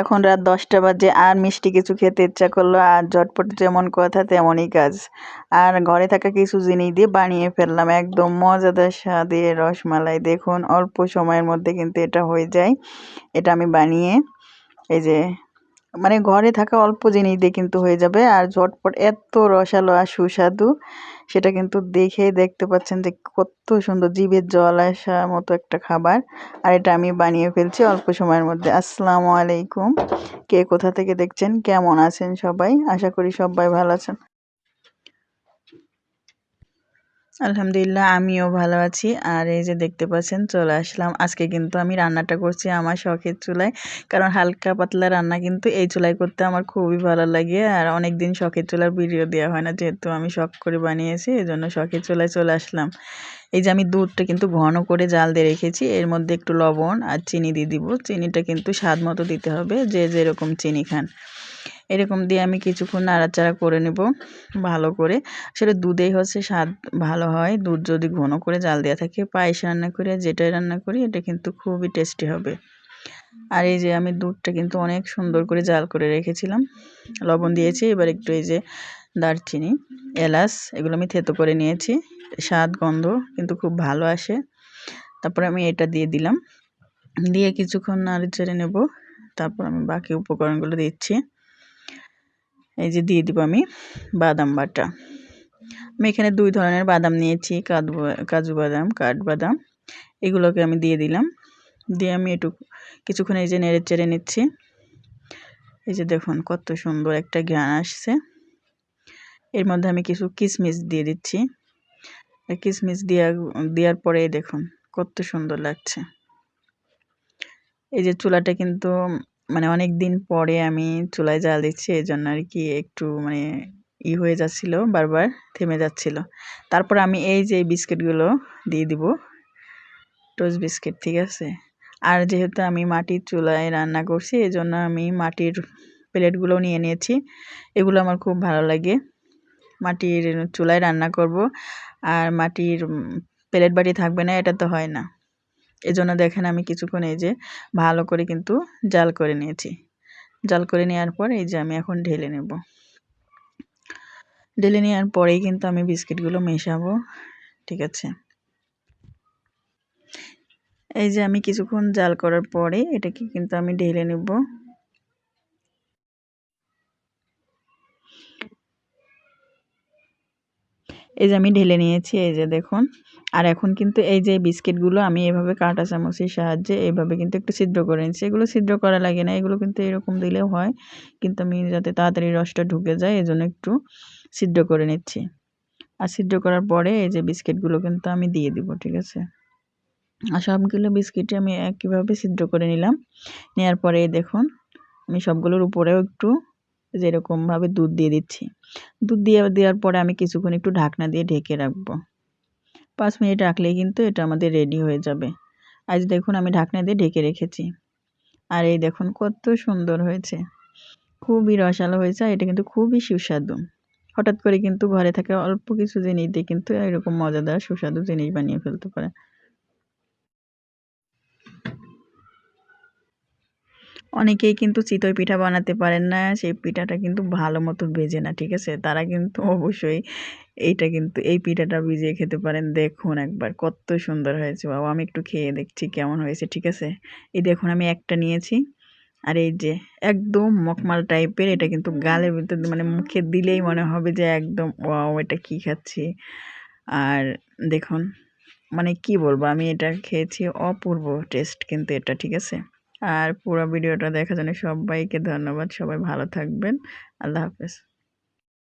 এখন রাত দশটা বাজে আর মিষ্টি কিছু খেতে ইচ্ছা করল আর ঝটপট যেমন কথা তেমনই কাজ। আর ঘরে থাকা কিছু জিনিস দিয়ে বানিয়ে ফেললাম, একদম মজাদার স্বাদে রসমালাই। দেখুন, অল্প সময়ের মধ্যে কিন্তু এটা হয়ে যায়। এটা আমি বানিয়ে, এই যে মানে ঘরে থাকা অল্প জিনিস দিয়ে কিন্তু হয়ে যাবে। আর ঝটপট এত রসালো আর সুস্বাদু। সেটা কিন্তু দেখেই দেখতে পাচ্ছেন যে কত সুন্দর জিভের জল আসা মতো একটা খাবার। আর এটা আমি বানিয়ে ফেলছি অল্প সময়ের মধ্যে। আসসালামু আলাইকুম। কে কোথা থেকে দেখছেন? কেমন আছেন সবাই? আশা করি সবাই ভালো আছেন। আলহামদুলিল্লাহ, আমিও ভালো আছি। আর এই যে দেখতে পাচ্ছেন, চলে আসলাম। আজকে কিন্তু আমি রান্নাটা করছি আমার শখের চুলায়। কারণ হালকা পাতলা রান্না কিন্তু এই চুলায় করতে আমার খুবই ভালো লাগে। আর অনেক দিন শখের চুলার ভিডিও দেওয়া হয় না, যেহেতু আমি শখ করে বানিয়েছি এই জন্য শখের চুলায় চলে আসলাম। এই যে আমি দুধটা কিন্তু ঘন করে জাল দিয়ে রেখেছি। এর মধ্যে একটু লবণ আর চিনি দিয়ে দিব। চিনিটা কিন্তু স্বাদ মতো দিতে হবে, যে যেরকম চিনি খান। এরকম দিয়ে আমি কিছুক্ষণ নাড়াচাড়া করে নেব ভালো করে। আসলে দুধেই হচ্ছে স্বাদ ভালো হয়। দুধ যদি ঘন করে জাল দেওয়া থাকে, পায়েস রান্না করে, যেটাই রান্না করি, এটা কিন্তু খুবই টেস্টি হবে। আর এই যে আমি দুধটা কিন্তু অনেক সুন্দর করে জাল করে রেখেছিলাম। লবণ দিয়েছি, এবার একটু এই যে দারচিনি, এলাচ, এগুলো আমি থেতো করে নিয়েছি। স্বাদ, গন্ধ কিন্তু খুব ভালো আসে। তারপরে আমি এটা দিয়ে দিলাম। দিয়ে কিছুক্ষণ নাড়ি চেড়ে নেব। তারপর আমি বাকি উপকরণগুলো দিচ্ছি। এই যে দিয়ে দিব আমি বাদাম বাটা। আমি এখানে দুই ধরনের বাদাম নিয়েছি কাজু কাজু বাদাম কাঠবাদাম এগুলোকে আমি দিয়ে দিলাম। দিয়ে আমি একটু কিছুক্ষণ এই যে নেড়ে চেড়ে নিচ্ছি। এই যে দেখুন কত সুন্দর একটা ঘ্রাণ আসছে। এর মধ্যে আমি কিছু কিশমিশ দিয়ে দিচ্ছি। কিশমিশ দেওয়া দেওয়ার পরে দেখুন কত সুন্দর লাগছে। এই যে চুলাটা কিন্তু মানে অনেক দিন পরে আমি চুলায় জাল দিচ্ছি এই জন্য আর কি একটু মানে ই হয়ে যাচ্ছিল, বারবার থেমে যাচ্ছিল। তারপর আমি এই যে বিস্কিটগুলো দিয়ে দিব টোস্ট বিস্কিট ঠিক আছে? আর যেহেতু আমি মাটির চুলায় রান্না করছি এই জন্য আমি মাটির প্লেটগুলো নিয়ে নিয়েছি। এগুলো আমার খুব ভালো লাগে। মাটির চুলায় রান্না করব, আর মাটির প্লেট বাটি থাকবে না, এটা তো হয় না। এজন্য দেখেন আমি কিছুক্ষণ এই যে ভালো করে কিন্তু জাল করে নিয়েছি। জাল করে নেওয়ার পর এই যে আমি এখন ঢেলে নেব। ঢেলে নেওয়ার পরেই কিন্তু আমি বিস্কিটগুলো মেশাবো, ঠিক আছে? এই যে আমি কিছুক্ষণ জাল করার পরে এটাকে কিন্তু আমি ঢেলে নেব। এই যে আমি ঢেলে নিয়েছি, এই যে দেখুন। আর এখন কিন্তু এই যে বিস্কিটগুলো আমি এভাবে কাঁটা চামচের সাহায্যে এইভাবে কিন্তু একটু ছিদ্র করে নিচ্ছি। এগুলো ছিদ্র করা লাগে না, এগুলো কিন্তু এরকম দিলেও হয়। কিন্তু আমি যাতে তাড়াতাড়ি রসটা ঢুকে যায় এই জন্য একটু ছিদ্র করে নিচ্ছি। আর ছিদ্র করার পরে এই যে বিস্কিটগুলো কিন্তু আমি দিয়ে দিব, ঠিক আছে? আর সবগুলো বিস্কিটে আমি একইভাবে ছিদ্র করে নিলাম। নেওয়ার পরে দেখুন, আমি সবগুলোর উপরেও একটু যেরকমভাবে দুধ দিয়ে দিচ্ছি। দুধ দিয়ে দেওয়ার পরে আমি কিছুক্ষণ একটু ঢাকনা দিয়ে ঢেকে রাখব। পাঁচ মিনিট রাখলেই কিন্তু এটা আমাদের রেডি হয়ে যাবে। আজ দেখুন আমি ঢাকনা দিয়ে ঢেকে রেখেছি। আর এই দেখুন কত সুন্দর হয়েছে। খুবই রসালো হয়েছে এটা কিন্তু খুবই সুস্বাদু। হঠাৎ করে কিন্তু ঘরে থাকা অল্প কিছু জিনিস দিয়ে কিন্তু এরকম মজাদার সুস্বাদু জিনিস বানিয়ে ফেলতে পারে। অনেকেই কিন্তু চিতই পিঠা বানাতে পারেন না, সেই পিঠাটা কিন্তু ভালো মতো ভেজে না, ঠিক আছে? তারা কিন্তু অবশ্যই এইটা কিন্তু, এই পিঠাটা ভিজিয়ে খেতে পারেন। দেখুন একবার, কত সুন্দর হয়েছে। বাবা, আমি একটু খেয়ে দেখছি কেমন হয়েছে, ঠিক আছে? এই দেখুন, আমি একটা নিয়েছি। আর এই যে একদম মকমাল টাইপের, এটা কিন্তু গালের ভিতর মানে মুখে দিলেই মনে হবে যে একদম, ওয়াও, এটা কী খাচ্ছি? আর দেখুন মানে কি বলব, আমি এটা খেয়েছি অপূর্ব টেস্ট কিন্তু এটা, ঠিক আছে? আর পুরো ভিডিওটা দেখার জন্য সবাইকে ধন্যবাদ। সবাই ভালো থাকবেন। আল্লাহ হাফেজ।